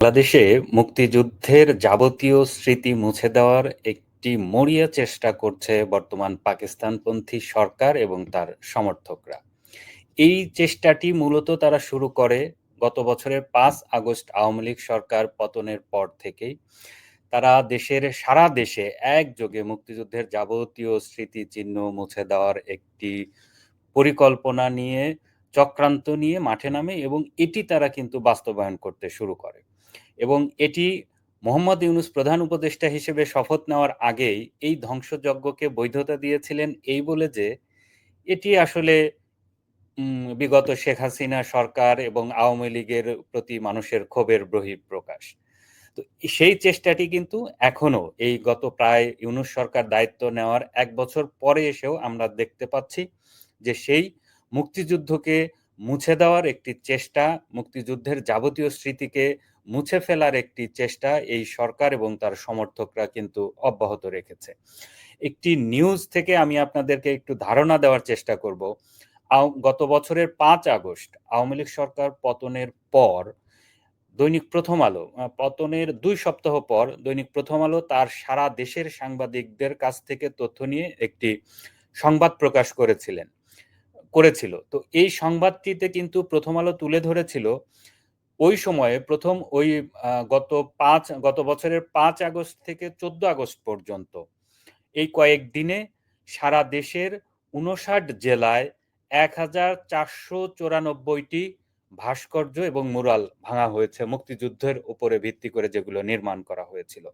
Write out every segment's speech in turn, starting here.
বাংলাদেশে মুক্তিযুদ্ধের যাবতীয় স্মৃতি মুছে দেওয়ার একটি মরিয়া চেষ্টা করছে বর্তমান পাকিস্তানপন্থী সরকার এবং তার সমর্থকরা। এই চেষ্টাটি মূলত তারা শুরু করে গত বছরের পাঁচ আগস্ট আওয়ামী লীগ সরকার পতনের পর থেকেই। তারা দেশের সারা দেশে একযোগে মুক্তিযুদ্ধের যাবতীয় স্মৃতিচিহ্ন মুছে দেওয়ার একটি পরিকল্পনা নিয়ে, চক্রান্ত নিয়ে মাঠে নামে এবং এটি তারা কিন্তু বাস্তবায়ন করতে শুরু করে। এবং এটি মোহাম্মদ ইউনুস প্রধান উপদেষ্টা হিসেবে শপথ নেওয়ার আগেই এই ধ্বংসযজ্ঞকে বৈধতা দিয়েছিলেন এই বলে যে এটি আসলে বিগত শেখ হাসিনা সরকার এবং আওয়ামী লীগের প্রতি মানুষের ক্ষোভের বহিঃপ্রকাশ। তো সেই চেষ্টাটি কিন্তু এখনও এই গত প্রায় ইউনুস সরকার দায়িত্ব নেওয়ার এক বছর পরে এসেও আমরা দেখতে পাচ্ছি যে সেই মুক্তিযুদ্ধকে মুছে দেওয়ার একটি চেষ্টা, মুক্তিযুদ্ধের যাবতীয় স্মৃতিকে মুছে ফেলার একটি চেষ্টা এই সরকার এবং তার সমর্থকরা কিন্তু অব্যাহত রেখেছে। একটি নিউজ থেকে আমি আপনাদেরকে একটু ধারণা দেওয়ার চেষ্টা করব। গত বছরের পাঁচ আগস্ট আওয়ামী লীগ সরকার পতনের পর দৈনিক প্রথম আলো পতনের দুই সপ্তাহ পর দৈনিক প্রথম আলো তার সারা দেশের সাংবাদিকদের কাছ থেকে তথ্য নিয়ে একটি সংবাদ প্রকাশ করেছিলেন, করেছিল। তো এই সংবাদটিতে কিন্তু প্রথম আলো তুলে ধরেছিল ওই সময়ে প্রথম ওই গত পাঁচ, গত বছরের পাঁচ আগস্ট থেকে চোদ্দ আগস্ট পর্যন্ত এই কয়েক দিনে সারা দেশের উনষাট জেলায় এক হাজার চারশো চৌরানব্বইটি ভাস্কর্য এবং মুরাল ভাঙা হয়েছে মুক্তিযুদ্ধের উপরে ভিত্তি করে যেগুলো নির্মাণ করা হয়েছিল।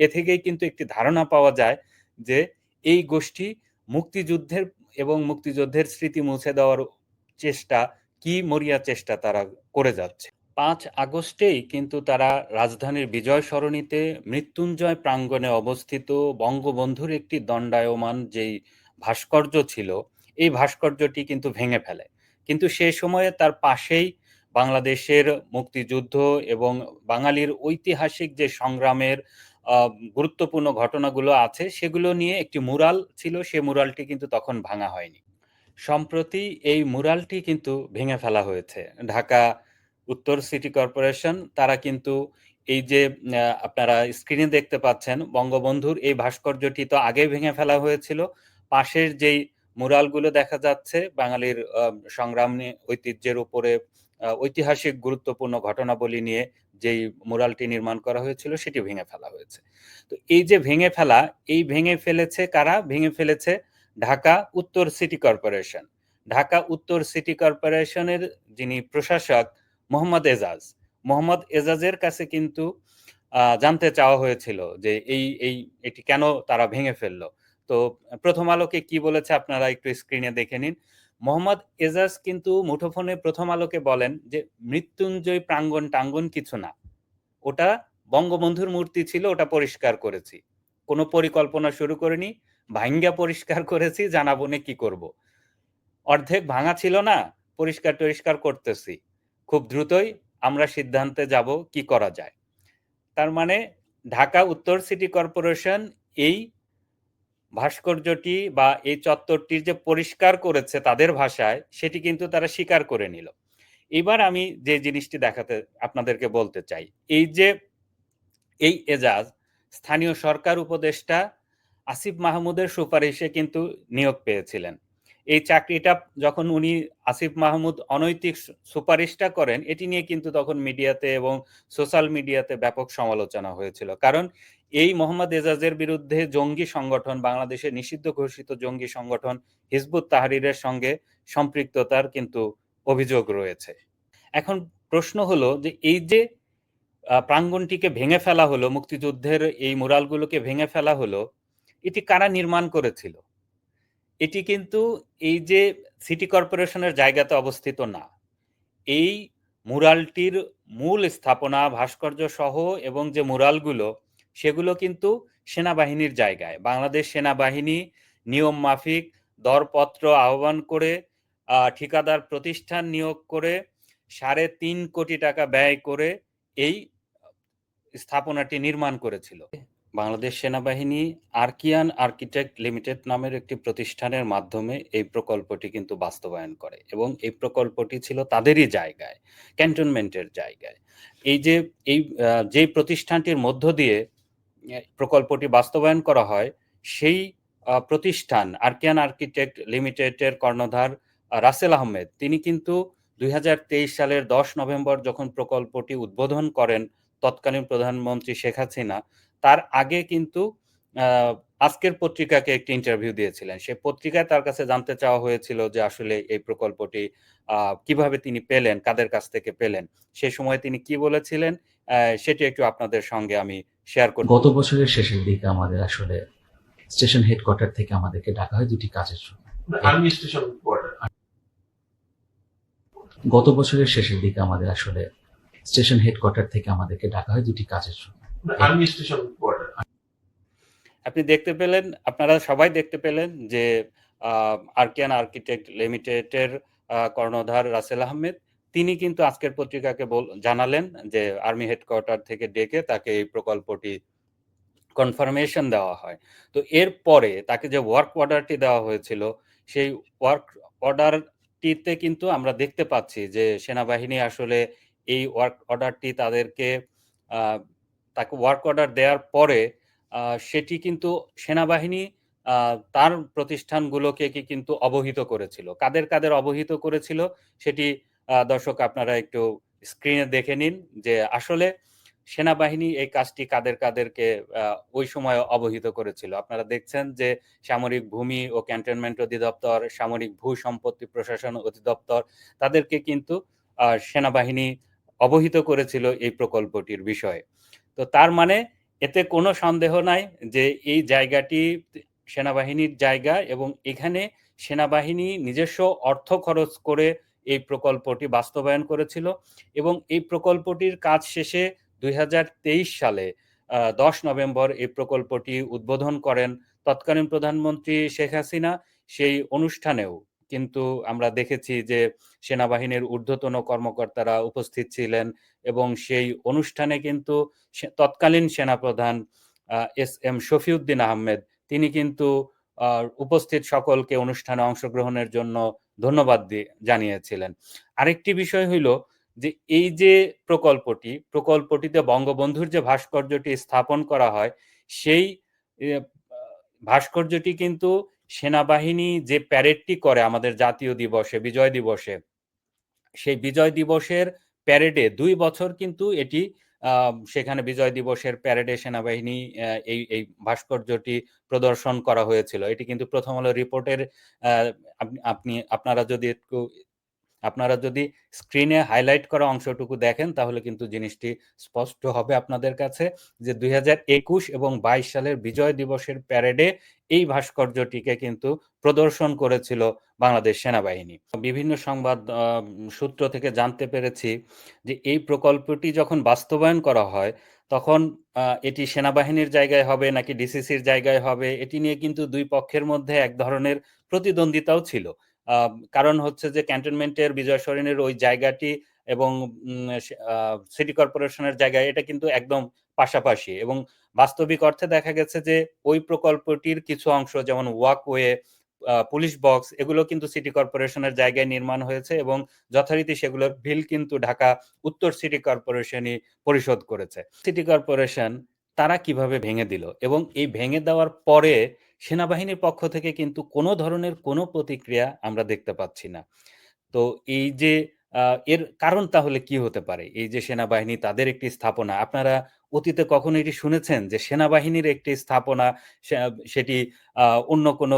এ থেকেই কিন্তু একটি ধারণা পাওয়া যায় যে এই গোষ্ঠী মুক্তিযুদ্ধের এবং মুক্তিযুদ্ধের স্মৃতি মুছে দেওয়ার চেষ্টা, কি মরিয়া চেষ্টা তারা করে যাচ্ছে। পাঁচ আগস্টেই কিন্তু তারা রাজধানীর বিজয় সরণিতে মৃত্যুঞ্জয় প্রাঙ্গণে অবস্থিত বঙ্গবন্ধুর একটি দণ্ডায়মান যেই ভাস্কর্য ছিল, এই ভাস্কর্যটি কিন্তু ভেঙে ফেলে। কিন্তু সে সময়ে তার পাশেই বাংলাদেশের মুক্তিযুদ্ধ এবং বাঙালির ঐতিহাসিক যে সংগ্রামের গুরুত্বপূর্ণ ঘটনাগুলো আছে, সেগুলো নিয়ে একটি মুরাল ছিল, সে মুরালটি কিন্তু তখন ভাঙা হয়নি। সম্প্রতি এই মুরালটি কিন্তু ভেঙে ফেলা হয়েছে। ঢাকা উত্তর সিটি কর্পোরেশন, তারা কিন্তু এই যে আপনারা স্ক্রিনে দেখতে পাচ্ছেন, বঙ্গবন্ধুর এই ভাস্কর্যটি তো আগে ভেঙে ফেলা হয়েছিল। পাশের যেই মুরালগুলো দেখা যাচ্ছে, বাঙালির সংগ্রাম ঐতিহ্যের উপরে ঐতিহাসিক গুরুত্বপূর্ণ ঘটনাবলী নিয়ে যেই মুরালটি নির্মাণ করা হয়েছিল, সেটি ভেঙে ফেলা হয়েছে। তো এই যে ভেঙে ফেলা, এই ভেঙে ফেলেছে কারা? ভেঙে ফেলেছে ঢাকা উত্তর সিটি কর্পোরেশন। ঢাকা উত্তর সিটি কর্পোরেশনের যিনি প্রশাসক মোহাম্মদ এজাজ। মোহাম্মদ এজাজের কাছে কিন্তু জানতে চাওয়া হয়েছিল যে এই এই, এটি কেন তারা ভেঙে ফেলল। তো প্রথম আলোকে কি বলেছে আপনারা একটু স্ক্রিনে দেখে নিন। মোহাম্মদ এজাজ কিন্তু মুঠোফোনে প্রথম আলোকে বলেন যে, মৃত্যুঞ্জয় প্রাঙ্গন টাঙ্গন কিছু না। ওটা বঙ্গবন্ধুর মূর্তি ছিল, ওটা পরিষ্কার করেছি। কোনো পরিকল্পনা শুরু করিনি ভাঙ্গা পরিষ্কার করেছি, জানাব না কি করব। অর্ধেক ভাঙা ছিল না পরিষ্কার টরিষ্কার করতেছি। খুব দ্রুতই আমরা সিদ্ধান্তে যাব কি করা যায়। তার মানে ঢাকা উত্তর সিটি কর্পোরেশন এই ভাস্কর্যটি বা এই চত্বরটির যে পরিষ্কার করেছে তাদের ভাষায় সেটি কিন্তু তারা স্বীকার করে নিল। এবার আমি যে জিনিসটি দেখাতে আপনাদেরকে বলতে চাই, এই যে এই এজাজ স্থানীয় সরকার উপদেষ্টা আসিফ মাহমুদের সুপারিশে কিন্তু নিয়োগ পেয়েছিলেন। এই চাকরিটা যখন উনি আসিফ মাহমুদ অনৈতিক সুপারিশটা করেন, এটি নিয়ে কিন্তু তখন মিডিয়াতে এবং সোশ্যাল মিডিয়াতে ব্যাপক সমালোচনা হয়েছিল। কারণ এই মোহাম্মদ এজাজের বিরুদ্ধে জঙ্গি সংগঠন, বাংলাদেশে নিষিদ্ধ ঘোষিত জঙ্গি সংগঠন হিজবুত তাহরিরের সঙ্গে সম্পৃক্ততার কিন্তু অভিযোগ রয়েছে। এখন প্রশ্ন হলো যে এই যে প্রাঙ্গনটিকে ভেঙে ফেলা হলো, মুক্তিযুদ্ধের এই মুরালগুলোকে ভেঙে ফেলা হলো, এটি কারা নির্মাণ করেছিল? এটি কিন্তু এই যে সিটি কর্পোরেশনের জায়গাতে অবস্থিত না। এই মুরালটির মূল স্থাপনা, ভাস্কর্য সহ এবং যে মুরালগুলো, সেগুলো কিন্তু সেনাবাহিনীর জায়গায়। বাংলাদেশ সেনাবাহিনী নিয়ম মাফিক দরপত্র আহ্বান করে ঠিকাদার প্রতিষ্ঠান নিয়োগ করে, সাড়ে তিন কোটি টাকা ব্যয় করে এই স্থাপনাটি নির্মাণ করেছিল। বাংলাদেশ সেনাবাহিনী আর্কিয়ান আর্কিটেক্ট লিমিটেড নামের একটি প্রতিষ্ঠানের মাধ্যমে এই প্রকল্পটি কিন্তু বাস্তবায়ন করে এবং এই প্রকল্পটি ছিল তাদেরই জায়গায়, ক্যান্টনমেন্টের জায়গায়। এই যে এই যে প্রতিষ্ঠানটির মধ্য দিয়ে প্রকল্পটি বাস্তবায়ন করা হয়, সেই প্রতিষ্ঠান আর্কিয়ান আর্কিটেক্ট লিমিটেডের কর্ণধার রাসেল আহমেদ, তিনি কিন্তু দুই হাজার তেইশ সালের দশ নভেম্বর যখন প্রকল্পটি উদ্বোধন করেন তৎকালীন প্রধানমন্ত্রী শেখ হাসিনা তার আগে কিন্তু আহ, আজকের পত্রিকাকে একটি ইন্টারভিউ দিয়েছিলেন। সেই পত্রিকায় তার কাছে জানতে চাওয়া হয়েছিল যে আসলে এই প্রকল্পটি আহ, কীভাবে তিনি পেলেন কাদের কাছ থেকে পেলেন। সেই সময় তিনি কি বলেছিলেন আহ, সেটি একটু আপনাদের সঙ্গে আমি শেয়ার করব। গত বছরের শেষের দিকে আমাদের আসলে স্টেশন হেডকোয়ার্টার থেকে আমাদেরকে ডাকা হয় দুটি কাজের জন্য। আর্মি স্টেশন গত বছরের শেষের দিকে আমাদের আসলে স্টেশন হেডকোয়ার্টার থেকে আমাদেরকে ডাকা হয় দুটি কাজের জন্য। আপনি দেখতে পেলেন, আপনারা সবাই দেখতে পেলেন যে আর্কিয়ান আর্কিটেক্ট লিমিটেডের কর্ণধার রাসেল আহমেদ, তিনি কিন্তু আজকের পত্রিকাকে জানালেন যে আর্মি হেডকোয়ার্টার থেকে ডেকে তাকে এই প্রকল্পটি কনফার্মেশন দেওয়া হয়। তো এরপরে তাকে যে ওয়ার্ক অর্ডারটি দেওয়া হয়েছিল, সেই ওয়ার্ক অর্ডারটিতে কিন্তু আমরা দেখতে পাচ্ছি যে, সেনাবাহিনী আসলে এই ওয়ার্ক অর্ডারটি তাদেরকে তাকে ওয়ার্ক অর্ডার দেওয়ার পরে সেটি কিন্তু সেনাবাহিনী তার প্রতিষ্ঠানগুলোকে কিন্তু অবহিত করেছিল। কাদের কাদের অবহিত করেছিল সেটি দর্শক আপনারা একটু স্ক্রিনে দেখে নিন যে আসলে সেনাবাহিনী এই কাজটি কাদের কাদেরকে ওই সময় অবহিত করেছিল। আপনারা দেখছেন যে সামরিক ভূমি ও ক্যান্টনমেন্ট অধিদপ্তর, সামরিক ভূ সম্পত্তি প্রশাসন অধিদপ্তর তাদেরকে কিন্তু সেনাবাহিনী অবহিত করেছিল এই প্রকল্পটির বিষয়ে। তো তার মানে এতে কোনো সন্দেহ নাই যে এই জায়গাটি সেনাবাহিনীর জায়গা এবং এখানে সেনাবাহিনী নিজস্ব অর্থ খরচ করে এই প্রকল্পটি বাস্তবায়ন করেছিল এবং এই প্রকল্পটির কাজ শেষে দুই হাজার তেইশ সালে দশ নভেম্বর এই প্রকল্পটি উদ্বোধন করেন তৎকালীন প্রধানমন্ত্রী শেখ হাসিনা। সেই অনুষ্ঠানেও কিন্তু আমরা দেখেছি যে সেনাবাহিনীর ঊর্ধ্বতন কর্মকর্তারা উপস্থিত ছিলেন এবং সেই অনুষ্ঠানে কিন্তু তৎকালীন সেনাপ্রধান এস এম শফিউদ্দিন আহমেদ, তিনি কিন্তু উপস্থিত সকলকে অনুষ্ঠানে অংশগ্রহণের জন্য ধন্যবাদ জানিয়েছিলেন। আরেকটি বিষয় হইল যে এই যে প্রকল্পটি, প্রকল্পটিতে বঙ্গবন্ধুর যে ভাস্কর্যটি স্থাপন করা হয়, সেই ভাস্কর্যটি কিন্তু সেনাবাহিনী যে প্যারেডটি করে আমাদের জাতীয় দিবসে, বিজয় দিবসে, সেই বিজয় দিবসের প্যারেডে দুই বছর কিন্তু এটি সেখানে বিজয় দিবসের প্যারেডে সেনাবাহিনী এই এই ভাস্কর্যটি প্রদর্শন করা হয়েছিল। এটি কিন্তু প্রথম আলো রিপোর্টের আপনি, আপনারা যদি একটু আপনারা যদি স্ক্রিনে হাইলাইট করা অংশটুকু দেখেন, তাহলে কিন্তু জিনিসটি স্পষ্ট হবে আপনাদের কাছে যে দুই হাজার একুশ এবং বাইশ সালের বিজয় দিবসের প্যারেডে এই ভাস্কর্যটিকে কিন্তু প্রদর্শন করেছিল বাংলাদেশ সেনাবাহিনী। বিভিন্ন সংবাদ সূত্র থেকে জানতে পেরেছি যে এই প্রকল্পটি যখন বাস্তবায়ন করা হয়, তখন এটি সেনাবাহিনীর জায়গায় হবে নাকি ডিসিসির জায়গায় হবে, এটি নিয়ে কিন্তু দুই পক্ষের মধ্যে এক ধরনের প্রতিদ্বন্দ্বিতাও ছিল। কারণ হচ্ছে যে ক্যান্টনমেন্টের বিজয় সরণির ওই জায়গাটি এবং সিটি কর্পোরেশনের জায়গায় এটা কিন্তু একদম পাশাপাশি এবং বাস্তবিক অর্থে দেখা গেছে যে ওই প্রকল্পটির কিছু অংশ যেমন ওয়াকওয়ে পুলিশ বক্স এগুলো কিন্তু সিটি কর্পোরেশনের জায়গায় নির্মাণ হয়েছে এবং যথারীতি সেগুলোর বিল কিন্তু ঢাকা উত্তর সিটি কর্পোরেশনই পরিশোধ করেছে। সিটি কর্পোরেশন তারা কীভাবে ভেঙে দিল এবং এই ভেঙে দেওয়ার পরে সেনাবাহিনীর পক্ষ থেকে কিন্তু কোনো ধরনের কোনো প্রতিক্রিয়া আমরা দেখতে পাচ্ছি না। তো এই যে এর কারণ তাহলে কি হতে পারে? এই যে সেনাবাহিনী তাদের একটি স্থাপনা, আপনারা অতীতে কখনো এটি শুনেছেন যে সেনাবাহিনীর একটি স্থাপনা সেটি অন্য কোনো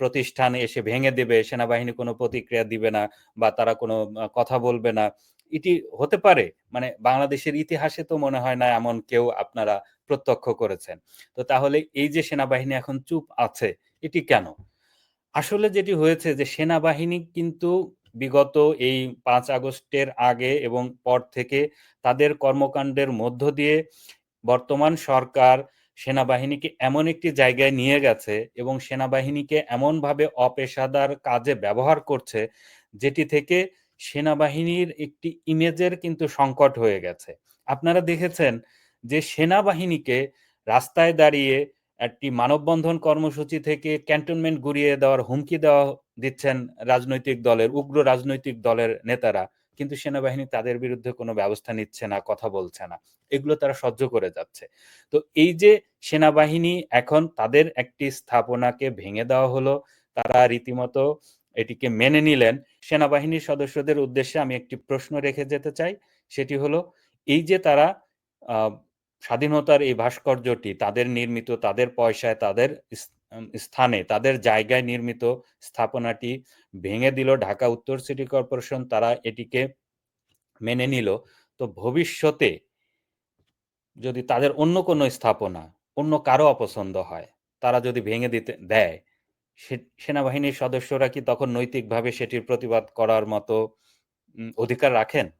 প্রতিষ্ঠান এসে ভেঙে দেবে, সেনাবাহিনী কোনো প্রতিক্রিয়া দিবে না বা তারা কোনো কথা বলবে না। এটি হতে পারে। মানে বাংলাদেশের ইতিহাসে তো মনে হয় না এমন কেউ আপনারা প্রত্যক্ষ করেছেন। তো তাহলে এই যে সেনাবাহিনী এখন চুপ আছে, এটি কেন? আসলে যেটি হয়েছে যে সেনাবাহিনী কিন্তু বিগত এই পাঁচ আগস্টের আগে এবং পর থেকে তাদের কর্মকাণ্ডের মধ্য দিয়ে বর্তমান সরকার সেনাবাহিনীকে এমন একটি জায়গায় নিয়ে গেছে এবং সেনাবাহিনীকে এমনভাবে অপেশাদার কাজে ব্যবহার করছে যেটি থেকে সেনাবাহিনীর একটি ইমেজের কিন্তু সংকট হয়ে গেছে। আপনারা দেখেছেন যে সেনাবাহিনীকে রাস্তায় দাঁড়িয়ে একটি মানববন্ধন কর্মসূচি থেকে ক্যান্টনমেন্ট ঘুরিয়ে দেওয়ার হুমকি দেওয়া দিচ্ছেন রাজনৈতিক দলের, উগ্র রাজনৈতিক দলের নেতারা। কিন্তু সেনাবাহিনী তাদের বিরুদ্ধে কোনো ব্যবস্থা নিচ্ছে না, কথা বলছে না। এগুলো তারা সহ্য করে যাচ্ছে। তো এই যে সেনাবাহিনী এখন তাদের একটি স্থাপনাকে ভেঙে দেওয়া হলো, তারা রীতিমতো এটিকে মেনে নিলেন। সেনাবাহিনীর সদস্যদের উদ্দেশ্যে আমি একটি প্রশ্ন রেখে যেতে চাই। সেটি হলো, এই যে তারা স্বাধীনতার এই ভাস্কর্যটি তাদের নির্মিত, তাদের পয়সায়, তাদের স্থানে, তাদের জায়গায় নির্মিত স্থাপনাটি ভেঙে দিল ঢাকা উত্তর সিটি কর্পোরেশন, তারা এটিকে মেনে নিল। তো ভবিষ্যতে যদি তাদের অন্য কোনো স্থাপনা, অন্য কারও অপছন্দ হয়, তারা যদি ভেঙে দিতে দেয় সেনাবাহিনীর সদস্যরা কি তখন নৈতিকভাবে সেটির প্রতিবাদ করার মতো অধিকার রাখেন?